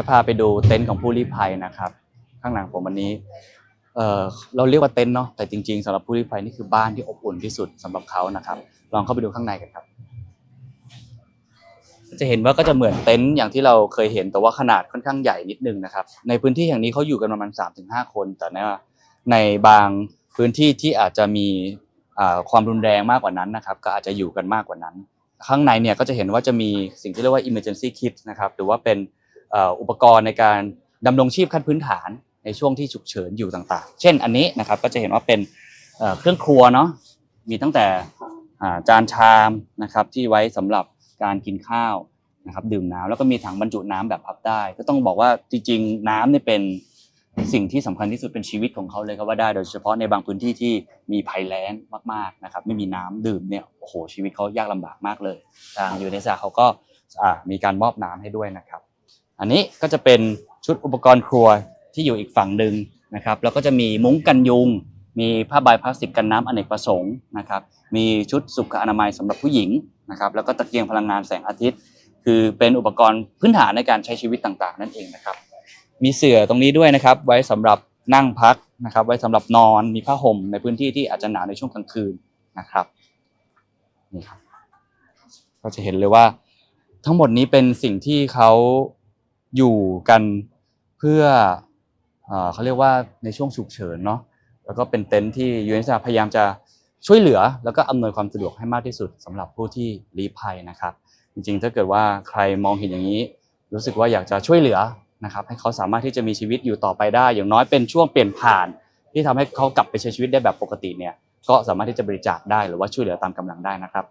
จะพาไปดูเต็นท์ของผู้ลี้ภัยนะครับ ข้างหลังผมวันนี้เออเราเรียกว่าเต็นท์เนาะแต่จริงๆสำหรับผู้ลี้ภัยนี่คือบ้านที่อบอุ่นที่สุดสำหรับเขานะครับ ลองเข้าไปดูข้างในกันครับ จะเห็นว่าก็จะเหมือนเต็นท์อย่างที่เราเคยเห็นแต่ว่าขนาดค่อนข้างใหญ่นิดนึงนะครับ ในพื้นที่แห่งนี้เขาอยู่กันประมาณ3าถึงหคน แต่ในในบางพื้นที่ที่อาจจะมีความรุนแรงมากกว่านั้นนะครับ ก็อาจจะอยู่กันมากกว่านั้น ข้างในเนี่ยก็จะเห็นว่าจะมีสิ่งที่เรียกว่า emergency kit นะครับหรือว่าเป็น อุปกรณ์ในการดำรงชีพขั้นพื้นฐานในช่วงที่ฉุกเฉินอยู่ต่างๆ เช่นอันนี้นะครับก็จะเห็นว่าเป็นเครื่องครัวเนาะมีตั้งแต่จานชามนะครับที่ไว้สำหรับการกินข้าวนะครับดื่มน้ำแล้วก็มีถังบรรจุน้ำแบบพับได้ ก็ต้องบอกว่าจริงๆ น้ำเนี่ยเป็นสิ่งที่สำคัญที่สุดเป็นชีวิตของเขาเลยก็ว่าได้ โดยเฉพาะในบางพื้นที่ที่มีภัยแล้งมากๆนะครับไม่มีน้ำดื่มเนี่ยโอ้โหชีวิตเขายากลำบากมากเลยทางยูเนสาเขาก็มีการมอบน้ำให้ด้วยนะครับ อันนี้ก็จะเป็นชุดอุปกรณ์ครัวที่อยู่อีกฝั่งหนึ่งนะครับ แล้วก็จะมีมุ้งกันยุง มีผ้าใบพลาสติกกันน้ำอเนกประสงค์นะครับ มีชุดสุขอนามัยสำหรับผู้หญิงนะครับ แล้วก็ตะเกียงพลังงานแสงอาทิตย์ คือเป็นอุปกรณ์พื้นฐานในการใช้ชีวิตต่างๆ นั่นเองนะครับ มีเสื่อตรงนี้ด้วยนะครับ ไว้สำหรับนั่งพักนะครับ ไว้สำหรับนอน มีผ้าห่มในพื้นที่ที่อาจจะหนาวในช่วงกลางคืนนะครับนี่ครับ ก็จะเห็นเลยว่าทั้งหมดนี้เป็นสิ่งที่เขา อยู่กันเพื่อเอ่อเขาเรียกว่าในช่วงฉุกเฉินเนาะแล้วก็เป็นเต็นท์ที่ยูเอ็นพยายามจะช่วยเหลือ แล้วก็อำนวยความสะดวกให้มากที่สุดสำหรับผู้ที่ลี้ภัยนะครับ จริงๆ ถ้าเกิดว่าใครมองเห็นอย่างนี้ รู้สึกว่าอยากจะช่วยเหลือนะครับ ให้เขาสามารถที่จะมีชีวิตอยู่ต่อไปได้ อย่างน้อยเป็นช่วงเปลี่ยนผ่าน ที่ทำให้เขากลับไปใช้ชีวิตได้แบบปกติเนี่ยก็สามารถที่จะบริจาคได้หรือว่าช่วยเหลือตามกำลังได้นะครับ